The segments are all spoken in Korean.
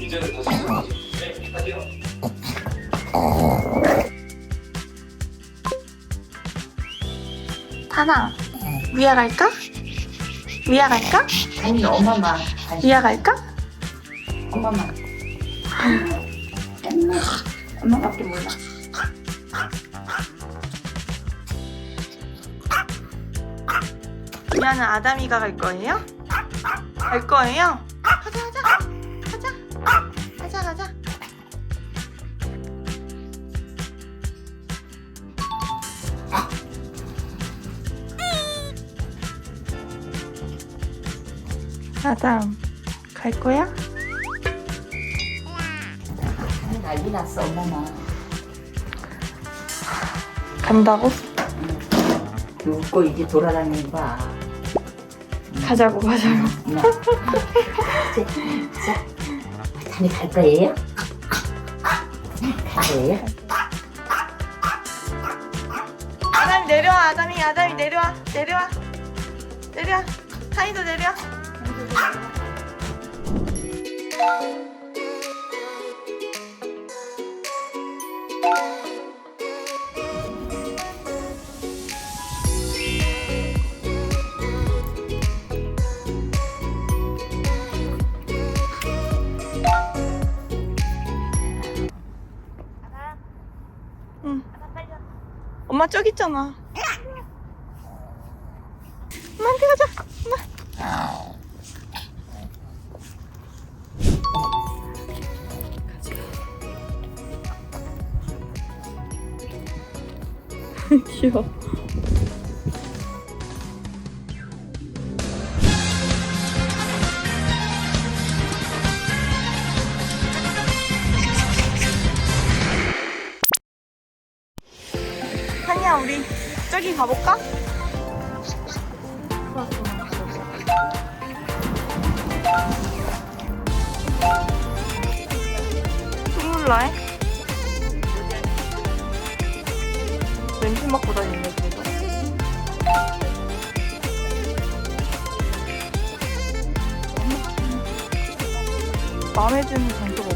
이제는 다시 시작하지. 네, 할게요. 타나 위아 갈까? 위아 갈까? 아니 엄마만 아니, 위아 갈까? 엄마만 엄마 엄마밖에 몰라 위아는 아담이가 갈 거예요? 갈 거예요? 가자 가자 가자 가자 가자 아담 갈 거야? 난리 났어 엄마만 간다고? 웃고 이제 돌아다니는 봐 가자고 가자고 엄마 자, 자 다니 갈 거예요? 갈 거예요? 아담이 내려와 아담이. 아담이 내려와. 내려와. 내려와. 타이도 내려와 엄마 저기 있잖아. 엄마한테 가자. 엄마. 귀여워. 한이야 우리. 저기 가볼까? 스물라에? 냄새 맡고 다니네 그래도. 마음에 드는 장소가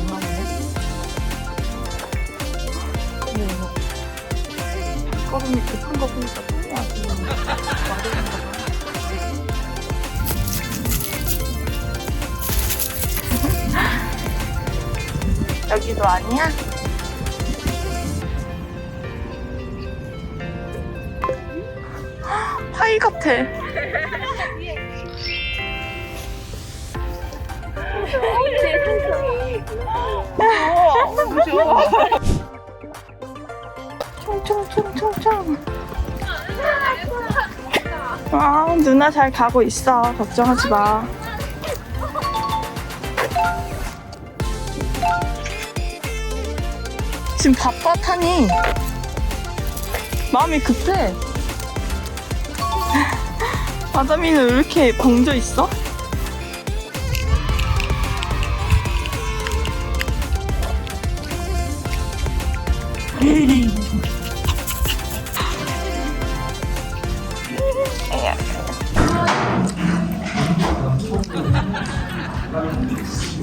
걸음이 급한 거 보니까 봐. 여기도 아니야? 파이 같아. 무서워. 총총총 총총. 아, 누나 잘 가고 있어. 걱정하지 마. 지금 바빠 타니 마음이 급해. 아담이는 왜 이렇게 방져 있어?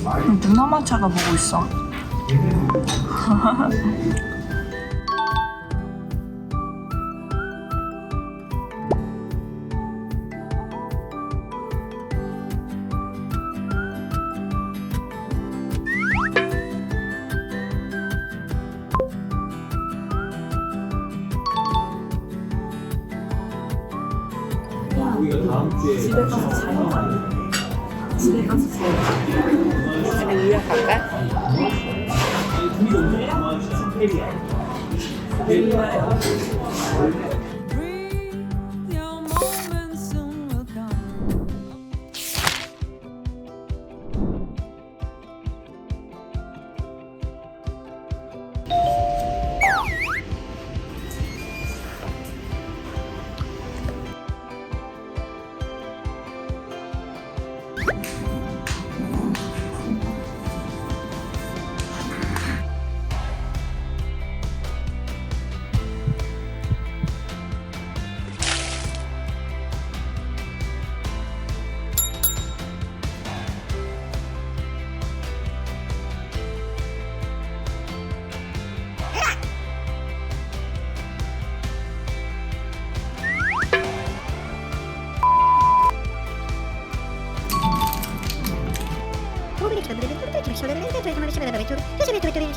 누나만 쳐다보고 있어. Your Teşekkür ederim.